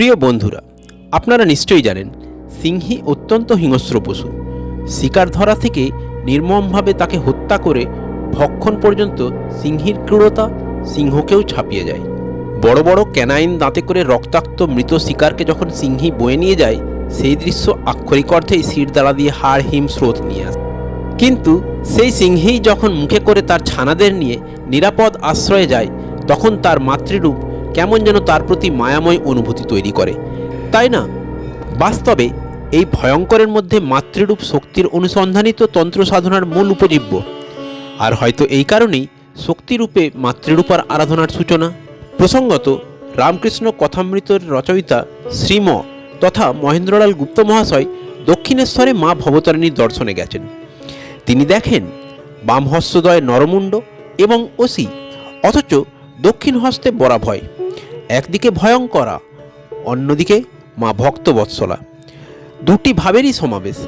প্রিয় বন্ধুরা, আপনারা নিশ্চয়ই জানেন, সিংহী অত্যন্ত হিংস্র পশু। শিকার ধরা থেকে নির্মমভাবে তাকে হত্যা করে ভক্ষণ পর্যন্ত সিংহীর ক্রূরতা সিংহকেও ছাপিয়ে যায়। বড় বড় ক্যানাইন দাঁতে করে রক্তাক্ত মৃত শিকারকে যখন সিংহী বয়ে নিয়ে যায়, সেই দৃশ্য আক্ষরিক অর্থেই শির দ্বারা দিয়ে হাড় হিম স্রোত নিয়ে আসে। কিন্তু সেই সিংহীই যখন মুখে করে তার ছানাদের নিয়ে নিরাপদ আশ্রয়ে যায়, তখন তার মাতৃরূপ কেমন যেন তার প্রতি মায়াময় অনুভূতি তৈরি করে। তাই না? বাস্তবে এই ভয়ঙ্করের মধ্যে মাতৃরূপ শক্তির অনুসন্ধানই তো তন্ত্র সাধনার মূল উপজীব্য। আর হয়তো এই কারণেই শক্তিরূপে মাতৃরূপার আরাধনার সূচনা। প্রসঙ্গত, রামকৃষ্ণ কথামৃতর রচয়িতা শ্রীম তথা মহেন্দ্রলাল গুপ্ত মহাশয় দক্ষিণেশ্বরে মা ভবতারিণীর দর্শনে গেছেন। তিনি দেখেন বাম হস্তদয় নরমুণ্ড এবং ওসি, অথচ দক্ষিণ হস্তে বরাভয়। একদিকে ভয়ঙ্করা, অন্যদিকে মা ভক্তবৎসলা। দুটি ভাবেরই সমাবেশ,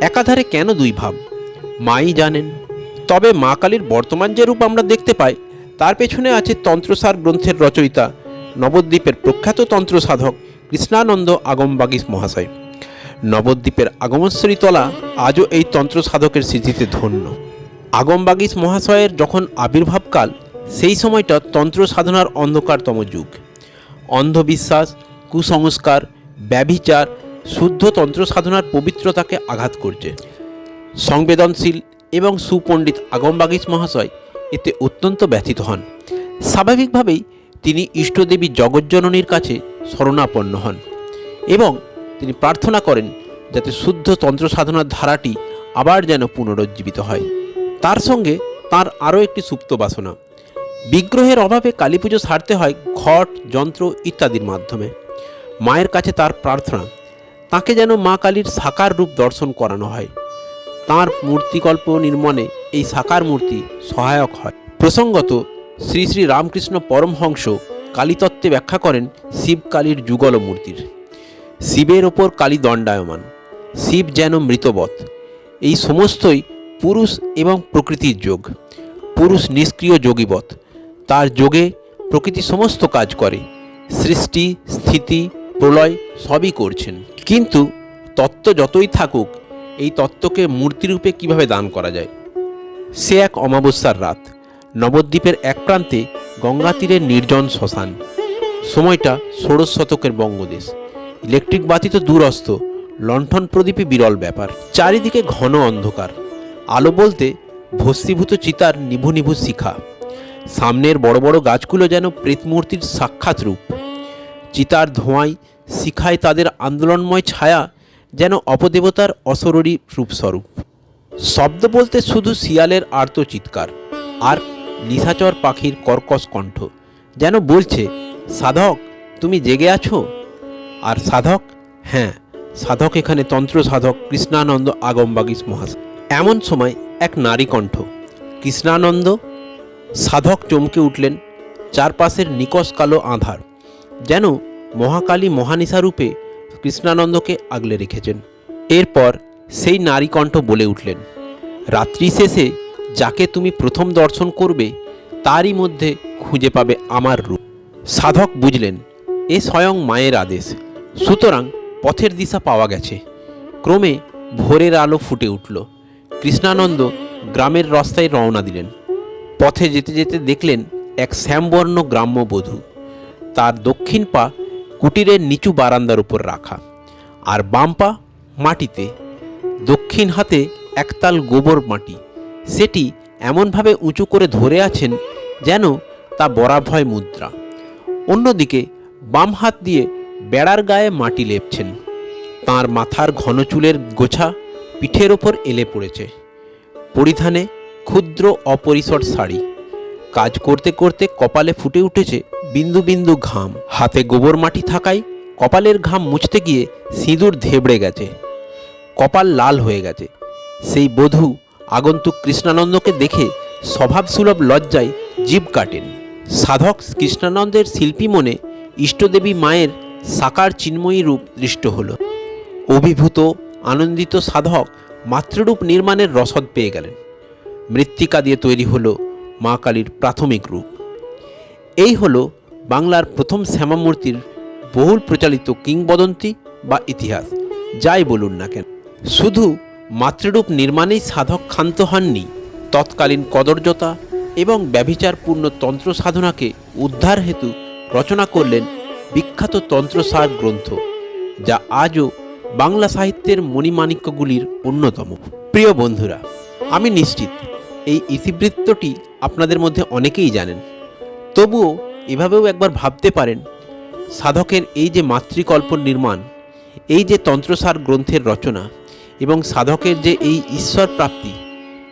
একাধারে কেন দুই ভাব? মাই জানেন, তবে মা কালীর বর্তমান যে রূপ আমরা দেখতে পাই, তার পেছনে আছে তন্ত্রসার গ্রন্থের রচয়িতা, নবদ্বীপের প্রখ্যাত তন্ত্র সাধক কৃষ্ণানন্দ আগমবাগীশ মহাশয়। নবদ্বীপের আগমশ্বরী তলা আজও এই তন্ত্র সাধকের স্মৃতিতে ধন্য। আগমবাগীশ মহাশয়ের যখন আবির্ভাবকাল, সেই সময়টা তন্ত্র সাধনার অন্ধকারতম যুগ। অন্ধবিশ্বাস, কুসংস্কার, ব্যভিচার, শুদ্ধ তন্ত্র সাধনার পবিত্রতাকে আঘাত করছে। সংবেদনশীল এবং সুপণ্ডিত আগমবাগীশ মহাশয় এতে অত্যন্ত ব্যথিত হন। স্বাভাবিকভাবেই তিনি ইষ্টদেবী জগজ্জননীর কাছে শরণাপন্ন হন এবং তিনি প্রার্থনা করেন যাতে শুদ্ধ তন্ত্র সাধনার ধারাটি আবার যেন পুনরুজ্জীবিত হয়। তার সঙ্গে তার আরও একটি সুপ্ত বাসনা। বিগ্রহের অভাবে কালী পুজো সারতে হয় ঘট, যন্ত্র ইত্যাদির মাধ্যমে। মায়ের কাছে তার প্রার্থনা, তাকে যেন মা কালীর সাকার রূপ দর্শন করানো হয়। তাঁর মূর্তিকল্প নির্মাণে এই সাকার মূর্তি সহায়ক হয়। প্রসঙ্গত, শ্রী শ্রী রামকৃষ্ণ পরমহংস কালীতত্ত্বে ব্যাখ্যা করেন শিব কালীর যুগল মূর্তির। শিবের ওপর কালী দণ্ডায়মান, শিব যেন মৃতবৎ। এই সমস্তই পুরুষ এবং প্রকৃতির যোগ। পুরুষ নিষ্ক্রিয় যোগীবৎ। তার যোগে প্রকৃতি সমস্ত কাজ করে। সৃষ্টি, স্থিতি, প্রলয় সবই করছেন। কিন্তু তত্ত্ব যতই থাকুক, এই তত্ত্বকে মূর্তিরূপে কীভাবে দান করা যায়? সে এক অমাবস্যার রাত। নবদ্বীপের এক প্রান্তে গঙ্গা তীরের নির্জন শ্মশান। সময়টা ষোড়শ শতকের বঙ্গদেশ। ইলেকট্রিক বাতি তো দূরস্থ লণ্ঠন প্রদীপই বিরল ব্যাপার। চারিদিকে ঘন অন্ধকার। আলো বলতে ভস্মীভূত চিতার নিভু নিভু শিখা। সামনের বড় বড় গাছগুলো যেন প্রেতমূর্তির সাক্ষাৎ রূপ। চিতার ধোঁয়ায় শিখায় তাদের আন্দোলনময় ছায়া যেন অপদেবতার অসররি রূপস্বরূপ। শব্দ বলতে শুধু শিয়ালের আর্ত চিৎকার আর নিশাচর পাখির কর্কশ কণ্ঠ যেন বলছে, সাধক, তুমি জেগে আছো? আর সাধক হ্যাঁ সাধক এখানে তন্ত্র সাধক কৃষ্ণানন্দ আগমবাগীশ মহাশয়। এমন সময় এক নারী কণ্ঠ, কৃষ্ণানন্দ সাধক চমকে উঠলেন, চারপাশের নিকশ কালো আধার, যেন মহাকালী মহানিশা রূপে কৃষ্ণানন্দকে আগলে রেখেছেন। এরপর সেই নারী কণ্ঠ বলে উঠলেন, রাত্রি শেষে যাকে তুমি প্রথম দর্শন করবে, তারই মধ্যে খুঁজে পাবে আমার রূপ। সাধক বুঝলেন, এ স্বয়ং মায়ের আদেশ, সুতরাং পথের দিশা পাওয়া গেছে। ক্রমে ভোরের আলো ফুটে উঠল। কৃষ্ণানন্দ গ্রামের রাস্তায় রওনা দিলেন। পথে যেতে যেতে দেখলেন এক শ্যামবর্ণ গ্রাম্য বধূ। তার দক্ষিণ পা কুটিরের নিচু বারান্দার উপর রাখা আর বাম পা মাটিতে। দক্ষিণ হাতে একতাল গোবর মাটি। সেটি এমনভাবে উঁচু করে ধরে আছেন যেন তা বরাভয় মুদ্রা। অন্যদিকে বাম হাত দিয়ে বেড়ার গায়ে মাটি লেপছেন। তার মাথার ঘন চুলের গোছা পিঠের ওপর এলে পড়েছে। পরিধানে ক্ষুদ্র অপরিসর শাড়ি। কাজ করতে করতে কপালে ফুটে উঠেছে বিন্দু বিন্দু ঘাম। হাতে গোবর মাটি থাকায় কপালের ঘাম মুছতে গিয়ে সিঁদুর ধেবড়ে গেছে। কপাল লাল হয়ে গেছে। সেই বধূ আগন্তুক কৃষ্ণানন্দকে দেখে স্বভাবসুলভ লজ্জায় জীব কাটেন। সাধক কৃষ্ণানন্দের শিল্পী মনে ইষ্টদেবী মায়ের সাকার চিন্ময়ী রূপ দৃষ্ট হল। অভিভূত, আনন্দিত সাধক মাতৃরূপ নির্মাণের রসদ পেয়ে গেলেন। মৃত্তিকা দিয়ে তৈরি হলো মা কালীর প্রাথমিক রূপ। এই হলো বাংলার প্রথম শ্যামামূর্তির বহুল প্রচালিত কিংবদন্তি বা ইতিহাস, যাই বলুন না কেন। শুধু মাতৃরূপ নির্মাণেই সাধক ক্ষান্ত হননি, তৎকালীন কদর্যতা এবং ব্যভিচারপূর্ণ তন্ত্র সাধনাকে উদ্ধার হেতু রচনা করলেন বিখ্যাত তন্ত্রসার গ্রন্থ, যা আজও বাংলা সাহিত্যের মণিমাণিক্যগুলির অন্যতম। প্রিয় বন্ধুরা, আমি নিশ্চিত এই ইতিবৃত্তটি আপনাদের মধ্যে অনেকেই জানেন। তবুও এভাবেও একবার ভাবতে পারেন, সাধকের এই যে মাতৃকল্প নির্মাণ, এই যে তন্ত্রসার গ্রন্থের রচনা এবং সাধকের যে এই ঈশ্বর প্রাপ্তি,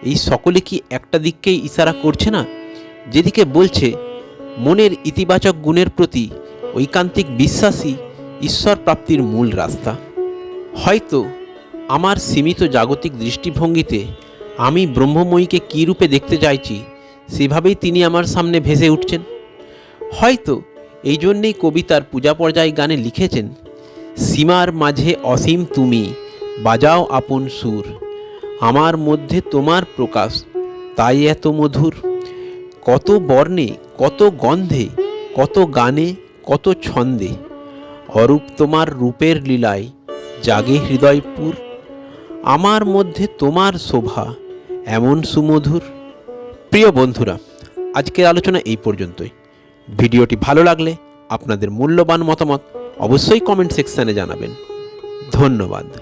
এই সকলে কি একটা দিককেই ইশারা করছে না? যেদিকে বলছে, মনের ইতিবাচক গুণের প্রতি ঐকান্তিক বিশ্বাসই ঈশ্বর প্রাপ্তির মূল রাস্তা। হয়তো আমার সীমিত জাগতিক দৃষ্টিভঙ্গিতে আমি ব্রহ্মময়ীকে কী রূপে দেখতে চাইছি? সেভাবেই তিনি আমার সামনে ভেসে উঠছেন। হয়তো এই জন্যেই কবিতার পূজা পর্যায় গানে লিখেছেন, সীমার মাঝে অসীম তুমি, বাজাও আপন সুর। আমার মধ্যে তোমার প্রকাশ, তাই এত মধুর। কত বর্ণে, কত গন্ধে, কত গানে, কত ছন্দে। অরূপ তোমার রূপের লীলায় জাগে হৃদয়পুর আমার মধ্যে তোমার শোভা এমন সুমধুর। প্রিয় বন্ধুরা, আজকের আলোচনা এই পর্যন্তই। ভিডিওটি ভালো লাগলে আপনাদের মূল্যবান মতামত অবশ্যই কমেন্ট সেকশানে জানাবেন। ধন্যবাদ।